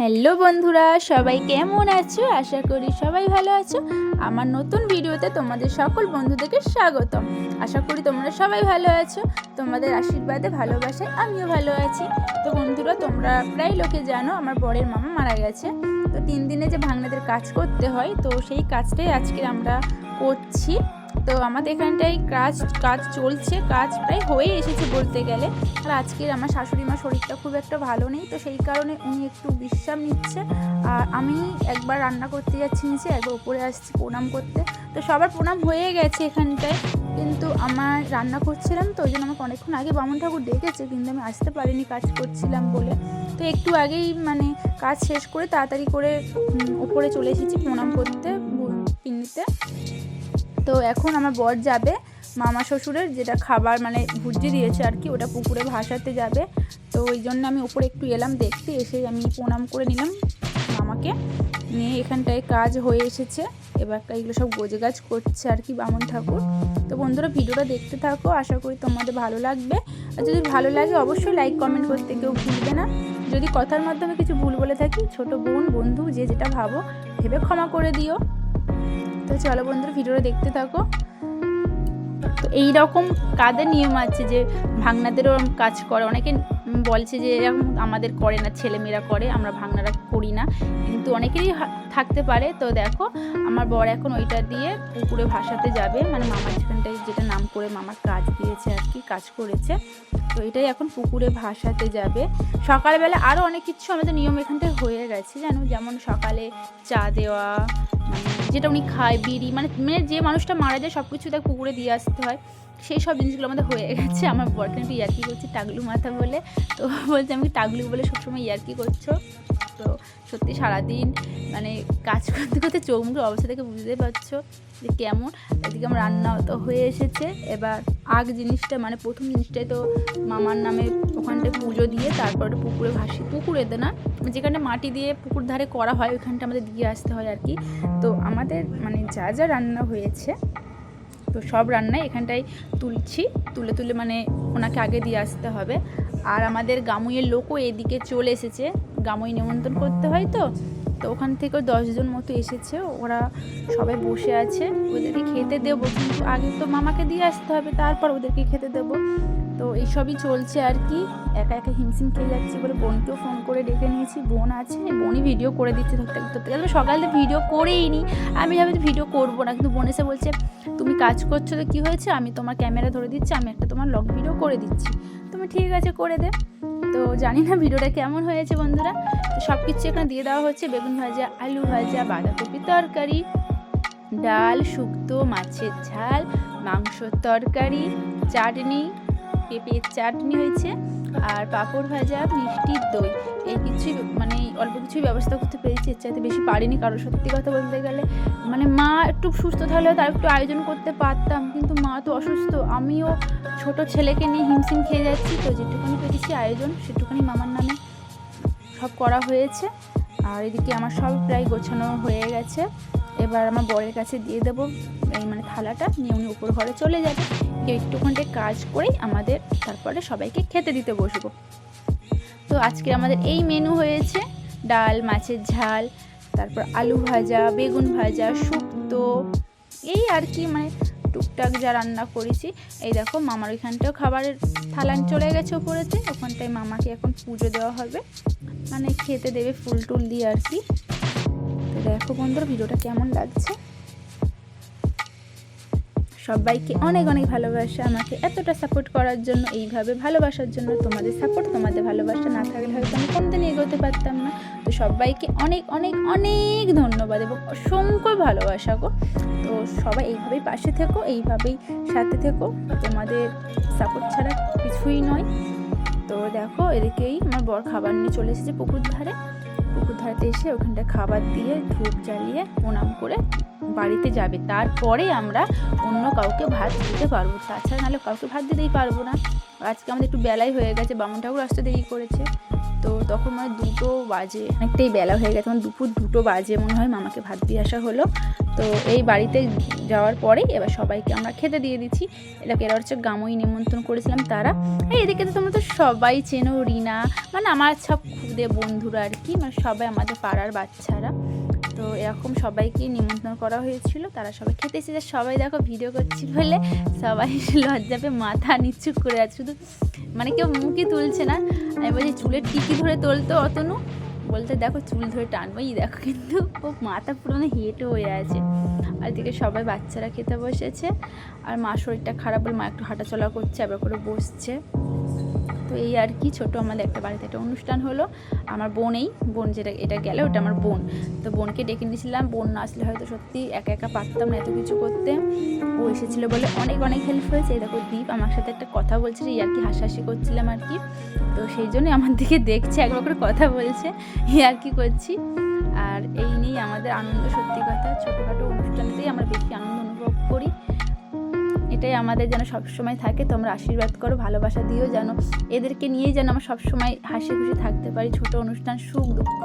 Hello বন্ধুরা, সবাই কেমন আছো? আশা করি সবাই ভালো আছো। আমার নতুন ভিডিওতে তোমাদের সকল বন্ধুদেরকে স্বাগতম। আশা করি তোমরা সবাই ভালো আছো। তোমাদের আশীর্বাদে, ভালোবাসায় আমিও ভালো আছি। তো বন্ধুরা, তোমরা প্রায় লোকে জানো, আমার বরের মামা মারা গেছে। তো তিন দিনে যে ভাঙনাদের কাজ করতে হয়, তো সেই কাজটাই আজকে আমরা করছি। তো আমাদের এখানটায় কাজ কাজ চলছে, কাজ প্রায় হয়ে এসেছে বলতে গেলে। আর আজকের আমার শাশুড়ি মা শরীরটা খুব একটা ভালো নেই, তো সেই কারণে উনি একটু বিশ্রাম নিচ্ছে। আর আমি একবার রান্না করতে যাচ্ছি নিচে, একবার উপরে আসছি প্রণাম করতে। তো সবার প্রণাম হয়ে গেছে এখানটায়, কিন্তু আমার রান্না করছিলাম তো, ওই জন্য আমাকে অনেকক্ষণ আগে বামন ঠাকুর ডেকেছে, কিন্তু আমি আসতে পারিনি, কাজ করছিলাম বলে। তো একটু আগেই মানে কাজ শেষ করে তাড়াতাড়ি করে উপরে চলে এসেছি প্রণাম করতে পিন্নিতে তো এখন আমার বর যাবে, মামা শ্বশুরের যেটা খাবার মানে ভুজি দিয়েছে আর কি, ওটা পুকুরে ভাসাতে যাবে। তো ওই জন্য আমি উপরে একটু এলাম দেখতে, এসে আমি প্রণাম করে নিলাম মামাকে। নিয়ে এখানটায় কাজ হয়ে এসেছে, এবার এগুলো সব গোজে গাছ করছে আর কি বামন ঠাকুর। তো বন্ধুরা, ভিডিওটা দেখতে থাকো, আশা করি তোমাদের ভালো লাগবে। আর যদি ভালো লাগে, অবশ্যই লাইক কমেন্ট করতে কেউ ভুলবে না। যদি কথার মাধ্যমে কিছু ভুল বলে থাকি, ছোট বোন, বন্ধু, যে যেটা ভাবো, ভেবে ক্ষমা করে দিও। তো চলো বন্ধুরা, ভিডিওটা দেখতে থাকো। তো এই রকম কাদের নিয়ম আছে যে ভাগনাদেরও কাজ করে? অনেকে বলছে যে এরকম আমাদের করে না, ছেলেমেয়েরা করে, আমরা ভাগনারা করি না। কিন্তু অনেকেরই থাকতে পারে। তো দেখো, আমার বর এখন ওইটা দিয়ে পুকুরে ভাসাতে যাবে। মানে মামার যেখানটায় যেটা নাম করে মামার কাজ দিয়েছে আর কি, কাজ করেছে। তো এটাই এখন পুকুরে ভাসাতে যাবে। সকালবেলা আরও অনেক কিছু আমাদের নিয়ম এখানটায় হয়ে গেছে, জানো? যেমন সকালে চা দেওয়া মানে যেটা উনি খায়, বিড়ি মানে মানে যে মানুষটা মারা যায় সব কিছু তাকে পুকুরে দিয়ে আসতে হয়। সেই সব জিনিসগুলো আমাদের হয়ে গেছে। আমার বরকে একটু ইয়ার্কি করছে টাগলু মাথা বলে। তো বলছে, আমি টাগলু বলে সবসময় ইয়ার্কি করছ? তো সত্যি সারাদিন মানে কাজ করতে করতে চোখ মুখের অবস্থা থেকে বুঝতে পারছ যে কেমন। এদিকে আমার রান্না তো হয়ে এসেছে। এবার আগ জিনিসটা মানে প্রথম জিনিসটাই তো মামার নামে ওখানটায় পুজো দিয়ে তারপর পুকুরে ভাসি। পুকুরে পুকুরেতে না, যেখানে মাটি দিয়ে পুকুর ধারে করা হয় ওইখানটা আমাদের দিয়ে আসতে হয় আর কি। তো আমাদের মানে যা যা রান্না হয়েছে, তো সব রান্নাই এখানটায় তুলছি। তুলে তুলে মানে ওনাকে আগে দিয়ে আসতে হবে। আর আমাদের গামুইয়ের লোকও এদিকে চলে এসেছে। গামুই নিমন্ত্রণ করতে হয় তো। তো ওখান থেকেও দশজন মতো এসেছে, ওরা সবাই বসে আছে। ওদেরকে খেতে দেবো, কিন্তু আগে তো মামাকে দিয়ে আসতে হবে, তারপর ওদেরকে খেতে দেবো। তো এইসবই চলছে আর কি। একা একা হিমশিম খেয়ে যাচ্ছি বলে বোনকেও ফোন করে ডেকে নিয়েছি, বোন আছে, বোনই ভিডিও করে দিচ্ছে ধরতে ধরতে গেলে সকালে ভিডিও করেই নি। আমি ভাবি ভিডিও করব না, কিন্তু বোন এসে বলছে, তুমি কাজ করছ তো কী হয়েছে? আমি তোমার ক্যামেরা ধরে দিচ্ছি, আমি একটা তোমার লগ ভিডিও করে দিচ্ছি। তুমি ঠিক আছে করে দে। তো জানি না ভিডিওটা কেমন হয়েছে বন্ধুরা। তো সব কিছু এখানে দিয়ে দেওয়া হচ্ছে। বেগুন ভাজা, আলু ভাজা, বাঁধাকপি তরকারি, ডাল, শুক্তো, মাছের ঝাল মাংসর তরকারি, চাটনি, পেঁপের চাটনি হয়েছে, আর পাঁপড় ভাজা মিষ্টির দই। এই কিছুই মানে অল্প কিছুই ব্যবস্থা করতে পেরেছি। এর চাইতে বেশি পারিনি কারণ সত্যি কথা বলতে গেলে মানে মা একটু সুস্থ থাকলেও তার একটু আয়োজন করতে পারতাম। কিন্তু মা তো অসুস্থ। আমিও ছোট ছেলেকে নিয়ে হিমশিম খেয়ে যাচ্ছি। তো যেটুকুনি পেরেছি আয়োজন, সেটুকুনি মামার নামে সব করা হয়েছে। আর এদিকে আমার সব প্রায় গোছানো হয়ে গেছে। এবার আমার বরের কাছে দিয়ে দেবো এই মানে থালাটা। নিয়ে উনি উপর ঘরে চলে যাবে। কেউ একটুখানটে কাজ করেই আমাদের তারপরে সবাইকে খেতে দিতে বসবো। তো আজকে আমাদের এই মেনু হয়েছে। ডাল, মাছের ঝাল, তারপর আলু ভাজা, বেগুন ভাজা, শুক্তো, এই আর কি মানে টুকটাক যা রান্না করেছি, এই দেখো মামার ওইখানটাও খাবারের থালান চলে গেছে ওপরেতে ওখানটায় মামাকে এখন পুজো দেওয়া হবে। মানে খেতে দেবে ফুল টুল দিয়ে আর কি। তো দেখো বন্ধুরা, ভিডিওটা কেমন লাগছে? সবাইকে অনেক অনেক ভালোবাসা আমাকে এতটা সাপোর্ট করার জন্য, এইভাবে ভালোবাসার জন্য তোমাদের সাপোর্ট তোমাদের ভালোবাসা না থাকলে হয়তো আমি কোনদিন এগোতে পারতাম না। তো সবাইকে অনেক অনেক অনেক ধন্যবাদ এবং অসংখ্য ভালোবাসা গো। তো সবাই এইভাবেই পাশে থেকো, এইভাবেই সাথে থেকো। তোমাদের সাপোর্ট ছাড়া কিছুই নয়। তো দেখো এদিকেই আমার বর খাবার নিয়ে চলে এসেছে পুকুর ধারে। পুকুর ধারেতে এসে ওখানটা খাবার দিয়ে, ধূপ জ্বালিয়ে, প্রণাম করে বাড়িতে যাবে। তারপরে আমরা অন্য কাউকে ভাত দিতে পারব। তাছাড়া নাহলে কাউকে ভাত দিতেই পারব না। আজকে আমাদের একটু বেলাই হয়ে গেছে, বামুন ঠাকুর আসতে দেরি করেছে। তো তখন মানে দুটো বাজে, অনেকটাই বেলা হয়ে গেছে মানে দুপুর দুটো বাজে মনে হয়, মামাকে ভাত দিয়ে আসা হলো। তো এই বাড়িতে যাওয়ার পরেই এবার সবাইকে আমরা খেতে দিয়ে দিচ্ছি। এটাকে এরা হচ্ছে গামই নিমন্ত্রণ করেছিলাম তারা। এই এদিকে তো তোমরা তো সবাই চেনো রিনা মানে আমার সব খুদে বন্ধুরা আর কি মানে সবাই আমাদের পাড়ার বাচ্চারা। তো এরকম সবাইকে নিমন্ত্রণ করা হয়েছিল। তারা সবাই খেতে এসেছে। সবাই দেখো ভিডিও করছি বলে সবাই লজ্জা পেয়ে মাথা নিচু করে আছে। শুধু মানে কেউ মুখই তুলছে না। আমি বলছি, চুলের টিকি ধরে তোলতো অতনু? বলতে, দেখো, চুল ধরে টানবোই। দেখো কিন্তু ও মাথা পুরো হেঁটে হয়ে আছে। আর এদিকে সবাই বাচ্চারা খেতে বসেছে। আর মা শরীরটা খারাপ বলে মা একটু হাঁটাচলা করছে, আবার করে বসছে। তো এই আর কি, ছোট আমাদের একটা বাড়িতে একটা অনুষ্ঠান হলো। আমার বোন এই বোন যেটা, এটা গেল ওটা আমার বোন। তো বোনকে ডেকে নিয়েছিলাম, বোন না আসলে হয়তো সত্যি একা একা পারতাম না এত কিছু করতে। ও এসেছিল বলে অনেক অনেক হেল্প হয়েছে। দেখো দীপ আমার সাথে একটা কথা বলছিল এই আর কি হাসাহাসি করছিলাম আর কি। তো সেই জন্যই আমার দিকে দেখছে, একবার করে কথা বলছে, এই আর কি করছি। আর এই নিয়েই আমাদের আনন্দ সত্যি কথা, ছোটোখাটো অনুষ্ঠানেতেই আমরা বেশি আনন্দ এটাই আমাদের যেন সবসময় থাকে। তোমরা আশীর্বাদ করো, ভালোবাসা দিও যেন এদেরকে নিয়েই যেন আমরা সবসময় হাসি খুশি থাকতে পারি। ছোট অনুষ্ঠান, সুখ, দুঃখ,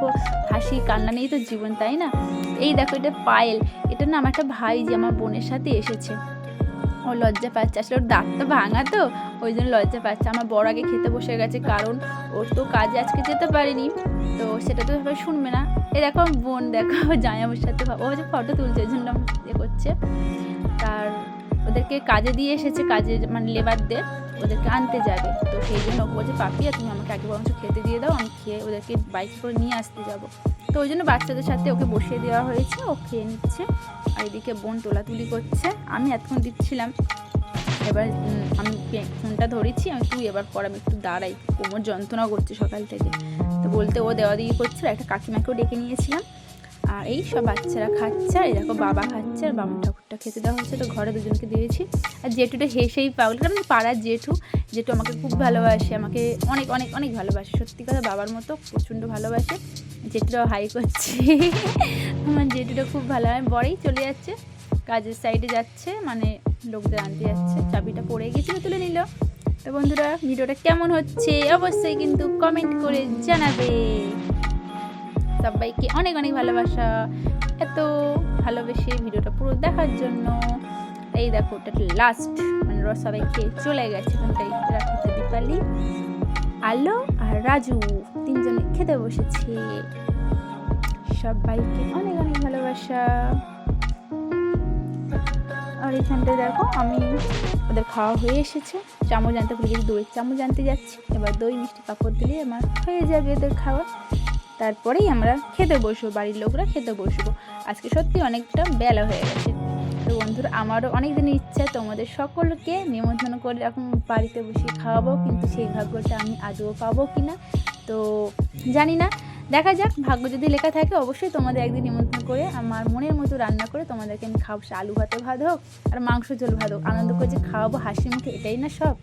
হাসি, কান্না নিয়েই তো জীবন, তাই না? এই দেখো, এটা পায়েল। এটা না আমার একটা ভাই যে আমার বোনের সাথে এসেছে। ও লজ্জা পাচ্ছে। আসলে ওর দাঁতটা ভাঙা তো, ওই জন্য লজ্জা পাচ্ছে। আমার বড় আগে খেতে বসে গেছে, কারণ ওর তো কাজে আজকে যেতে পারেনি। তো সেটা তো সবাই শুনবে না। এ দেখো, বোন দেখো, জামাইবাবুর সাথে ও যে ফটো তুলছে, ওই জন্য করছে। তার ওদেরকে কাজে দিয়ে এসেছে, কাজে মানে লেবারদের ওদেরকে আনতে যাবে। তো সেই জন্য ও বলছে পাপিয়া তুমি আমাকে আগে বরঞ্চ খেতে দিয়ে দাও, আমি খেয়ে ওদেরকে বাইক করে নিয়ে আসতে যাব। তো ওই জন্য বাচ্চাদের সাথে ওকে বসিয়ে দেওয়া হয়েছে, ও খেয়ে নিচ্ছে, আর এদিকে বোন তোলাতুলি করছে। আমি এতক্ষণ দিচ্ছিলাম, এবার আমি ফোনটা ধরেছি, আমি তুই এবার পর আমি একটু দাঁড়াই, কোমর যন্ত্রণা করছে সকাল থেকে। তো বলতে ও দেওয়া দিই করছে একটা কাকিমাকেও ডেকে নিয়েছিলাম। আর এই সব বাচ্চারা খাচ্ছে আর দেখো বাবা খাচ্ছে আর বামন ঠাকুরটা খেতে দেওয়া হচ্ছে তো ঘরে দুজনকে দিয়েছি। আর জেঠুটা হেসেই পাগল। কারণ পাড়ার জেঠু জেঠু আমাকে খুব ভালোবাসে, আমাকে অনেক অনেক অনেক ভালোবাসে। সত্যি কথা বাবার মতো প্রচণ্ড ভালোবাসে। জেঠুটাও হাই করছে। আমার জেঠুটা খুব ভালো হয়। বরেই চলে যাচ্ছে। কাজের সাইডে যাচ্ছে মানে লোকদের আনতে যাচ্ছে। চাবিটা পড়ে গেছিল, তুলে নিল। তো বন্ধুরা, ভিডিওটা কেমন হচ্ছে অবশ্যই কিন্তু কমেন্ট করে জানাবে। সবাইকে অনেক অনেক ভালোবাসা। এত ভালোবেসে ভিডিওটা পুরো দেখার জন্য। এই দেখো, ওটা লাস্ট মানে ওরা সবাই খেয়ে চলে গেছে ওখানটাই রাখিতে দীপালি, আলো আর রাজু। তিনজনে খেতে বসেছে। সবাইকে অনেক অনেক ভালোবাসা। আর এখানটায় দেখো, আমি, ওদের খাওয়া হয়ে এসেছে। চামচ আনতে ভুলে গেছি, দইয়ের চামচ আনতে যাচ্ছি। এবার দই, মিষ্টি পাঁপড় দিলে আমার হয়ে যাবে ওদের খাওয়া। তারপরেই আমরা খেতে বসবো, বাড়ির লোকরা খেতে বসবো। আজকে সত্যি অনেকটা বেলা হয়ে গেছে। তো বন্ধুরা, আমারও অনেক দিনের ইচ্ছা তোমাদের সকলকে নিমন্ত্রণ করে এখন বাড়িতে বসে খাওয়াবো, কিন্তু সেই ভাগ্যটা আমি আদৌ পাবো কি না তো জানি না। দেখা যাক, ভাগ্য যদি লেখা থাকে, অবশ্যই তোমাদের একদিন নিমন্ত্রণ করে আমার মনের মতো রান্না করে তোমাদেরকে আমি খাওয়াবো আলু ভাতে ভাত হোক আর মাংস ঝোল ভাত হোক, আনন্দ করে যে খাওয়াবো, হাসি মুখে, এটাই না সব?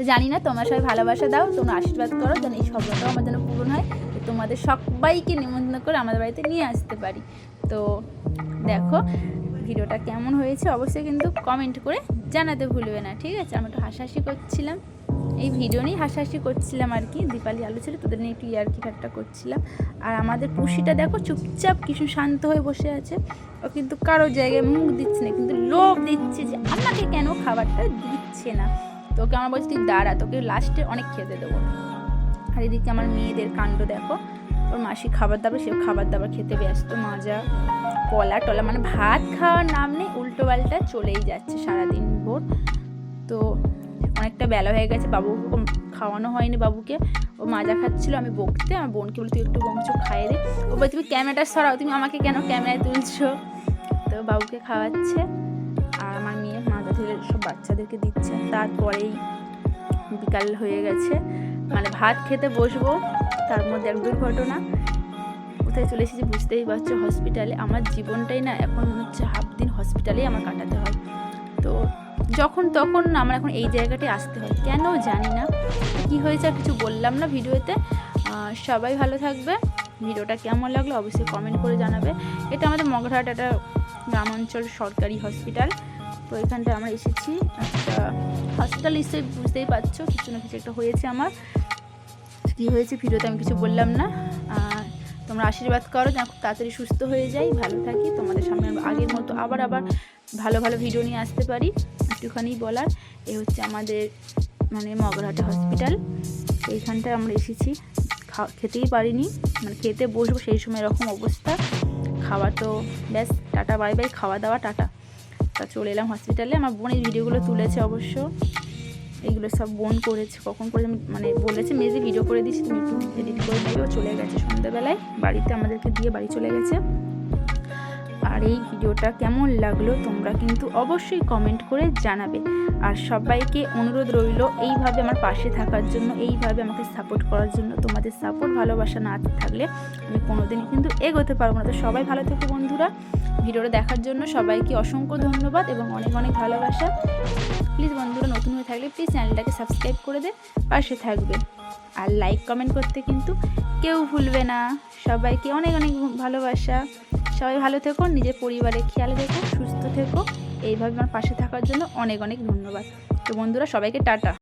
তো জানি না, তোমরা সবাই ভালোবাসা দাও, তোমরা আশীর্বাদ করো, যেন এই স্বপ্নটাও আমার যেন পূরণ হয়। তো তোমাদের সবাইকে নিমন্ত্রণ করে আমাদের বাড়িতে নিয়ে আসতে পারি। তো দেখো, ভিডিওটা কেমন হয়েছে অবশ্যই কিন্তু কমেন্ট করে জানাতে ভুলবে না, ঠিক আছে? আমি একটু হাসাহাসি করছিলাম। এই ভিডিও নিয়ে হাসাহাসি করছিলাম আর কি, দীপালি আলো ছিল, তোদের নিয়ে একটু ইয়ার্কি ঠাট্টা করছিলাম। আর আমাদের পুষিটা দেখো, চুপচাপ কিছু শান্ত হয়ে বসে আছে। ও কিন্তু কারও জায়গায় মুখ দিচ্ছে না, কিন্তু লোভ দিচ্ছে যে আমাকে কেন খাবারটা দিচ্ছে না। তোকে আমার বলছি, তুই দাঁড়া, তোকে লাস্টে অনেক খেতে দেবো। আর এদিকে আমার মেয়েদের কাণ্ড দেখো। ওর মাসি খাবার দাবার সে খাবার দাবার খেতে ব্যস্ত, মাজা, কলা টলা মানে ভাত খাওয়ার নাম নেই, উল্টো পাল্টা চলেই যাচ্ছে সারাদিন ভোর। তো অনেকটা বেলা হয়ে গেছে, বাবু খাওয়ানো হয়নি বাবুকে। ও মাজা খাচ্ছিল, আমি বকতে, আমার বোনকে বলে তুই একটু বংশ খাইয়ে দে। ও বলে তুমি ক্যামেরাটা সরাও, তুমি আমাকে কেন ক্যামেরায় তুলছো? তো বাবুকে খাওয়াচ্ছে। বাচ্চাদেরকে দিচ্ছে। তারপরেই বিকাল হয়ে গেছে। মানে ভাত খেতে বসবো, তার মধ্যে এক দুর্ঘটনা। কোথায় চলে এসেছি বুঝতেই পারছ হসপিটালে আমার জীবনটাই না এখন মনে হচ্ছে হাফ দিন হসপিটালেই আমার কাটাতে হয়। তো যখন তখন আমার এখন এই জায়গাটায় আসতে হয়। কেন জানি না। কি হয়েছে আর কিছু বললাম না ভিডিওতে। সবাই ভালো থাকবে। ভিডিওটা কেমন লাগল অবশ্যই কমেন্ট করে জানাবে। এটা আমাদের মগরহাট একটা গ্রামাঞ্চল সরকারি হসপিটাল তো এখানটা আমরা এসেছি। একটা হসপিটাল নিশ্চয়ই বুঝতেই পারছ, কিছু না কিছু একটা হয়েছে আমার। কী হয়েছে ভিডিওতে আমি কিছু বললাম না। আর তোমরা আশীর্বাদ করো, যেন খুব তাড়াতাড়ি সুস্থ হয়ে যাই, ভালো থাকি। তোমাদের সামনে আগের মতো আবার আবার ভালো ভালো ভিডিও নিয়ে আসতে পারি। একটুখানি বলার, এ হচ্ছে আমাদের মানে মগরাহাটে হসপিটাল এইখানটায় আমরা এসেছি। খেতেই পারিনি। মানে খেতে বসবো সেই সময় এরকম অবস্থা। খাওয়া তো ব্যাস, টাটা বাই বাই খাওয়া দাওয়া, টাটা। তা চলে এলাম হসপিটালে আমার বোন এই ভিডিওগুলো তুলেছে অবশ্য। এইগুলো সব বোন করেছে, কখন করে মানে বলেছে মেজে ভিডিও করে দিচ্ছি তুমি একটু এডিট করে চলে গেছে সন্ধ্যাবেলায়, বাড়িতে আমাদেরকে দিয়ে বাড়ি চলে গেছে। আর এই ভিডিওটা কেমন লাগল তোমরা কিন্তু অবশ্যই কমেন্ট করে জানাবে। আর সবাইকে অনুরোধ রইল এইভাবে আমার পাশে থাকার জন্য, এইভাবে আমাকে সাপোর্ট করার জন্য। তোমাদের সাপোর্ট ভালোবাসা না থাকলে আমি কোনোদিনই কিন্তু এগোতে পারব না। তো সবাই ভালো থেকো বন্ধুরা। ভিডিওটা দেখার জন্য সবাইকে অসংখ্য ধন্যবাদ এবং অনেক অনেক ভালোবাসা। প্লিজ বন্ধুরা, নতুন হয়ে থাকলে প্লিজ চ্যানেলটাকে সাবস্ক্রাইব করে দে, পাশে থাকবে। আর লাইক কমেন্ট করতে কিন্তু কেউ ভুলবে না। সবাইকে অনেক অনেক ভালোবাসা। সবাই ভালো থেকো, নিজের পরিবারের খেয়াল রেখো, সুস্থ থেকো। এইভাবে আমার পাশে থাকার জন্য অনেক অনেক ধন্যবাদ। তো বন্ধুরা, সবাইকে টাটা।